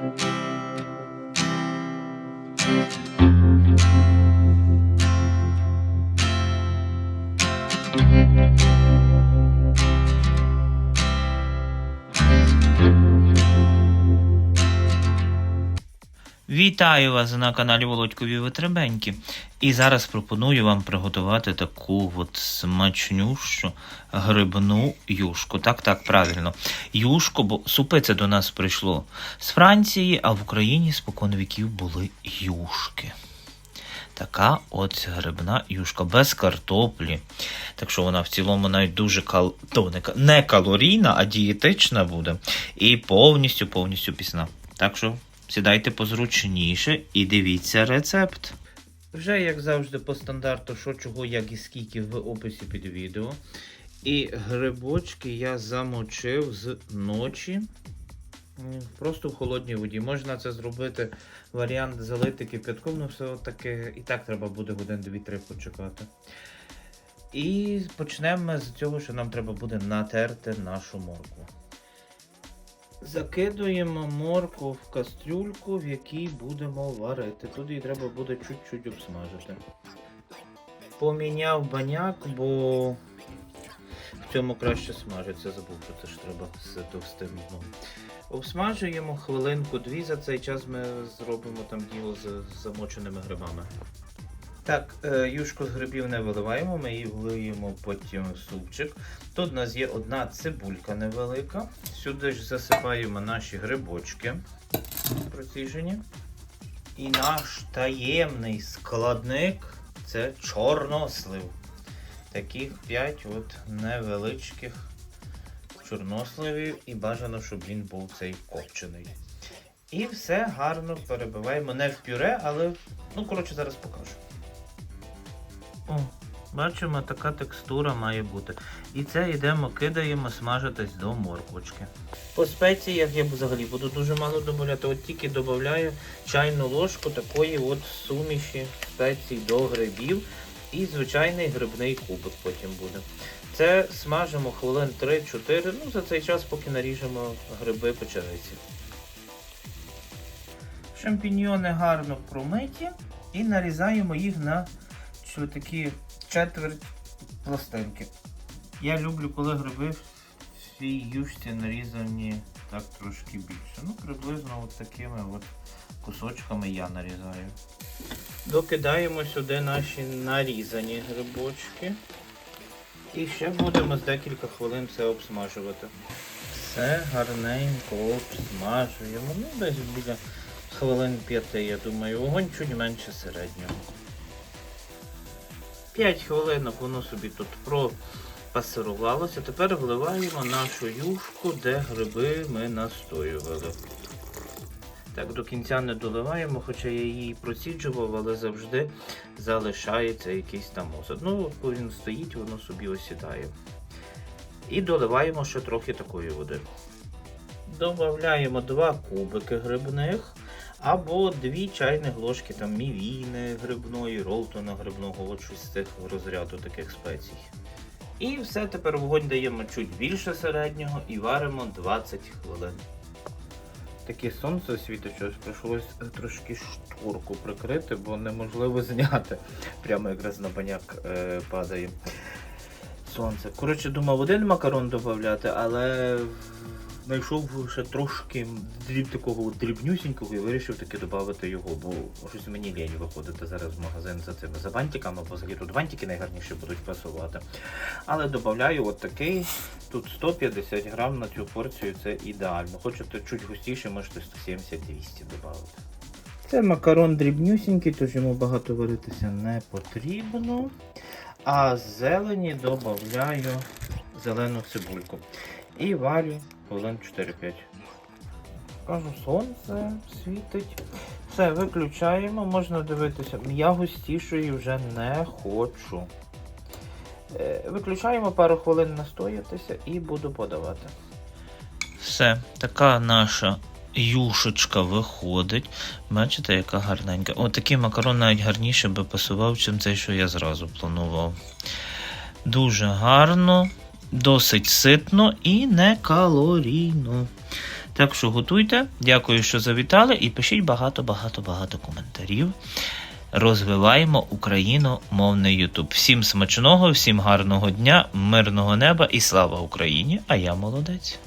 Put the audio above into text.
Thank you. Вітаю вас на каналі Володькові Витребеньки. І зараз пропоную вам приготувати таку от смачнющу грибну юшку. Так, так, правильно. Юшку, бо супи це до нас прийшло з Франції, а в Україні спокон віків були юшки. Така от грибна юшка без картоплі. Так що вона в цілому навіть дуже кал... то не калорійна, а дієтична буде. І повністю, повністю пісна. Так що сідайте позручніше і дивіться рецепт. Вже, як завжди, по стандарту, що чого, як і скільки в описі під відео. І грибочки я замочив з ночі. Просто в холодній воді. Можна це зробити варіант залити кипятком, але все таки і так треба буде годин 2-3 почекати. І почнемо ми з цього, що нам треба буде натерти нашу моркву. Закидуємо моркву в кастрюльку, в якій будемо варити. Тут її треба буде чуть-чуть обсмажити. Поміняв баняк, бо в цьому краще смажиться. Забув, що це ж треба з товстим дном. Обсмажуємо хвилинку-дві. За цей час ми зробимо там діло з замоченими грибами. Так, е, юшку з грибів не виливаємо, ми її влиємо потім в супчик. Тут у нас є одна цибулька невелика. Сюди ж засипаємо наші грибочки проціжені. І наш таємний складник це чорнослив. Таких 5 от невеличких чорносливів і бажано, щоб він був цей копчений. І все гарно перебиваємо не в пюре, але, ну, коротше, зараз покажу. О, бачимо, така текстура має бути. І це йдемо, кидаємо смажитись до морквочки. По спеціях я взагалі буду дуже мало додавати, от тільки додаю чайну ложку такої от суміші спецій до грибів. І звичайний грибний кубик потім буде. Це смажимо хвилин 3-4, ну за цей час, поки наріжемо гриби печериці. Шампіньйони гарно промиті і нарізаємо їх на що такі четверть пластинки. Я люблю, коли гриби в цій юшці нарізані так трошки більше. Ну, приблизно от такими от кусочками я нарізаю. Докидаємо сюди наші нарізані грибочки. І ще будемо з декілька хвилин це обсмажувати. Все гарненько обсмажуємо. Ну, десь біля хвилин п'яти, я думаю. Вогонь чуть менше середнього. 5 хвилинок воно собі тут пропасирувалося. Тепер вливаємо нашу юшку, де гриби ми настоювали. Так, до кінця не доливаємо, хоча я її проціджував, але завжди залишається якийсь там осад. Ну, коли він стоїть, воно собі осідає. І доливаємо ще трохи такої води. Додаємо 2 кубики грибних або 2 чайних ложки там мівіни грибної, ролтона грибного, от щось з цих розряду таких спецій. І все, тепер вогонь даємо чуть більше середнього і варимо 20 хвилин. Таке сонце світить, щось прийшлось трошки шторку прикрити, бо неможливо зняти. Прямо якраз на баняк е, падає сонце. Коротше, думав один макарон додати, але знайшов ще трошки дріб такого дрібнюсінького і вирішив таки додати його, бо щось мені лінь виходити зараз в магазин за цими за бантиками, бо взагалі тут бантики найгарніше будуть пасувати. Але додаю от такий, тут 150 грам на цю порцію, це ідеально. Хочете чуть густіше, можете 170-200 додати. Це макарон дрібнюсінький, тож йому багато варитися не потрібно. А зелені додаю зелену цибульку. І варю хвилин 4-5. Кажу, сонце світить. Все, виключаємо, можна дивитися. Я густішої вже не хочу. Е, Виключаємо пару хвилин настоятися і буду подавати. Все, така наша юшечка виходить. Бачите, яка гарненька. О, такий макарон навіть гарніше би пасував, чим цей, що я зразу планував. Дуже гарно, досить ситно і не калорійно. Так що готуйте. Дякую, що завітали, і пишіть багато-багато-багато коментарів. Розвиваємо україномовний Ютуб. Всім смачного, всім гарного дня, мирного неба і слава Україні! А я молодець.